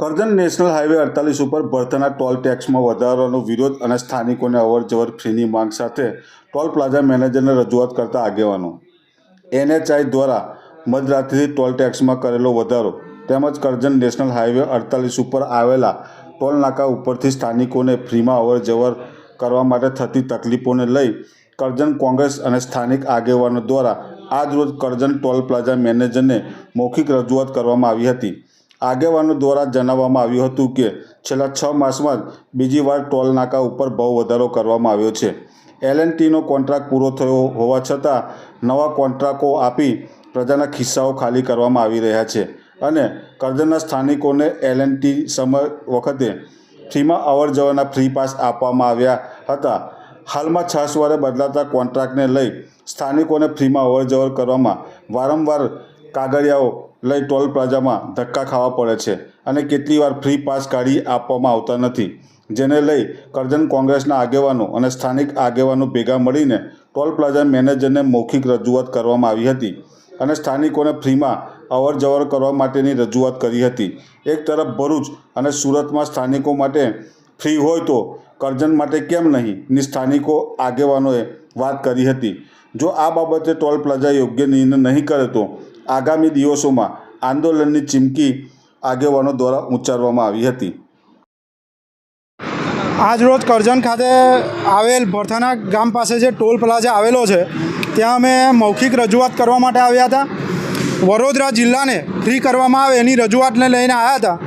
Karjan national highway અડતાલીસ ઉપર ભરથાના toll ટેક્સમાં વધારાનો વિરોધ અને સ્થાનિકોને અવર જવર ફ્રીની માંગ સાથે ટોલ પ્લાઝા મેનેજરને રજૂઆત કરતા આગેવાનો. એનએચઆઈ દ્વારા મધરાત્રિથી ટોલ ટેક્સમાં કરેલો વધારો તેમજ કરજણ નેશનલ હાઈવે અડતાલીસ ઉપર આવેલા ટોલ નાકા ઉપરથી સ્થાનિકોને ફ્રીમાં અવર જવર કરવા માટે થતી તકલીફોને લઈ કરજણ કોંગ્રેસ અને સ્થાનિક આગેવાનો દ્વારા આજરોજ કરજણ ટોલ પ્લાઝા મેનેજરને મૌખિક રજૂઆત કરવામાં આવી હતી. આગેવાનો દ્વારા જણાવવામાં આવ્યું હતું કે છેલ્લા છ માસમાં જ બીજી વાર ટોલ નાકા ઉપર ભાવ વધારો કરવામાં આવ્યો છે. એલ એન્ડ ટીનો કોન્ટ્રાક્ટ પૂરો થયો હોવા છતાં નવા કોન્ટ્રાક્ટો આપી પ્રજાના ખિસ્સાઓ ખાલી કરવામાં આવી રહ્યા છે અને કરજણના સ્થાનિકોને એલ એન્ડ ટી સમય વખતે ફ્રીમાં અવર જવરના ફ્રી પાસ આપવામાં આવ્યા હતા. હાલમાં છ વારે બદલાતા કોન્ટ્રાક્ટને લઈ સ્થાનિકોને ફ્રીમાં અવર જવર કરવામાં વારંવાર કાગળિયાઓ લઈ ટોલ પ્લાઝામાં ધક્કા ખાવા પડે છે અને કેટલી વાર ફ્રી પાસ કાઢી આપવામાં આવતા નથી. જેને લઈ કરજણ કોંગ્રેસના આગેવાનો અને સ્થાનિક આગેવાનો ભેગા મળીને ટોલ પ્લાઝા મેનેજરને મૌખિક રજૂઆત કરવામાં આવી હતી અને સ્થાનિકોને ફ્રીમાં અવર જવર કરવા માટેની રજૂઆત કરી હતી. એક તરફ ભરૂચ અને સુરતમાં સ્થાનિકો માટે ફ્રી હોય તો કરજણ માટે કેમ નહીં? ની સ્થાનિકો આગેવાનોએ વાત કરી હતી. જો આ બાબતે ટોલ પ્લાઝા યોગ્ય નિર્ણય નહીં કરે તો આગામી દિવસોમાં આંદોલનની ચીમકી આગેવાનો દ્વારા ઉચ્ચારવામાં આવી હતી. આજરોજ કરજણ ખાતે આવેલ ભરથાના ગામ પાસે જે ટોલ પ્લાઝા આવેલો છે, ત્યાં અમે મૌખિક રજૂઆત કરવા માટે આવ્યા હતા. વડોદરા જિલ્લાને ફ્રી કરવામાં આવે એની રજૂઆતને લઈને આવ્યા હતા.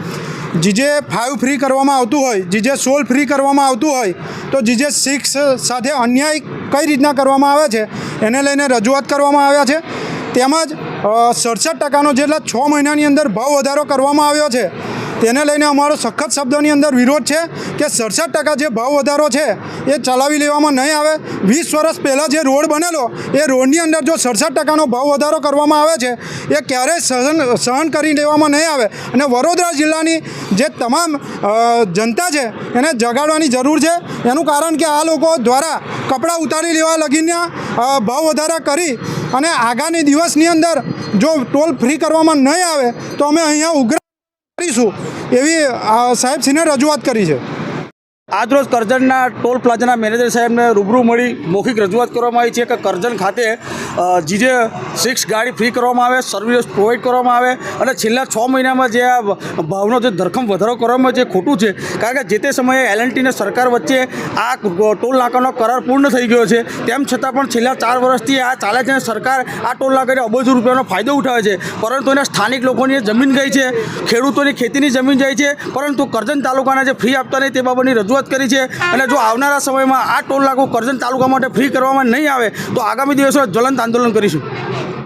જીજે ફાઇવ ફ્રી કરવામાં આવતું હોય, જીજે સોલ ફ્રી કરવામાં આવતું હોય, તો જીજે સિક્સ સાથે અન્યાય કઈ રીતના કરવામાં આવે છે, એને લઈને રજૂઆત કરવામાં આવ્યા છે. તેમજ સડસઠ ટકાનો જેટલા છ મહિનાની અંદર ભાવ વધારો કરવામાં આવ્યો છે. તેને લઈને અમારો સખત શબ્દોની અંદર વિરોધ છે કે સડસઠ ટકા જે ભાવ વધારો છે એ ચલાવી લેવામાં નહીં આવે. વીસ વર્ષ પહેલાં જે રોડ બનેલો, એ રોડની અંદર જો સડસઠ ટકાનો ભાવ વધારો કરવામાં આવે છે, એ ક્યારેય સહન સહન કરી લેવામાં નહીં આવે. અને વડોદરા જિલ્લાની જે તમામ જનતા છે, એને જગાડવાની જરૂર છે. એનું કારણ કે આ લોકો દ્વારા કપડાં ઉતારી લેવા લગીને ભાવ વધારા કરી અને આગામી દિવસની અંદર જો ટોલ ફ્રી કરવામાં નહીં આવે, તો અમે અહીંયા ઉગ્ર કરીશું. એવી સાહેબ સાહેબશ્રીને રજૂઆત કરી છે. આજરોજ કરજણના ટોલ પ્લાઝાના મેનેજર સાહેબને રૂબરૂ મળી મૌખિક રજૂઆત કરવામાં આવી છે કે કરજણ ખાતે જી જીજે સિક્સ ગાડી ફ્રી કરવામાં આવે, સર્વિસ પ્રોવાઈડ કરવામાં આવે અને છેલ્લા છ મહિનામાં જે આ ભાવનો જે ધરખમ વધારો કરવામાં છે ખોટું છે, કારણ કે જે તે સમયે એલએનટીને સરકાર વચ્ચે આ ટોલ નાકાનો કરાર પૂર્ણ થઈ ગયો છે, તેમ છતાં પણ છેલ્લા ચાર વર્ષથી આ ચાલે છે અને સરકાર આ ટોલ નાકાને અબજો રૂપિયાનો ફાયદો ઉઠાવે છે. પરંતુ એના સ્થાનિક લોકોની જમીન ગઈ છે, ખેડૂતોની ખેતીની જમીન જાય છે, પરંતુ કરજણ તાલુકાના જે ફ્રી આપતા નહીં તે બાબતની રજૂઆત કરી છે અને જો આવનારા સમયમાં આ ટોલ નાકું કરજણ તાલુકા માટે ફ્રી કરવામાં નહીં આવે, તો આગામી દિવસોમાં જ્વલંત આંદોલન કરીશું.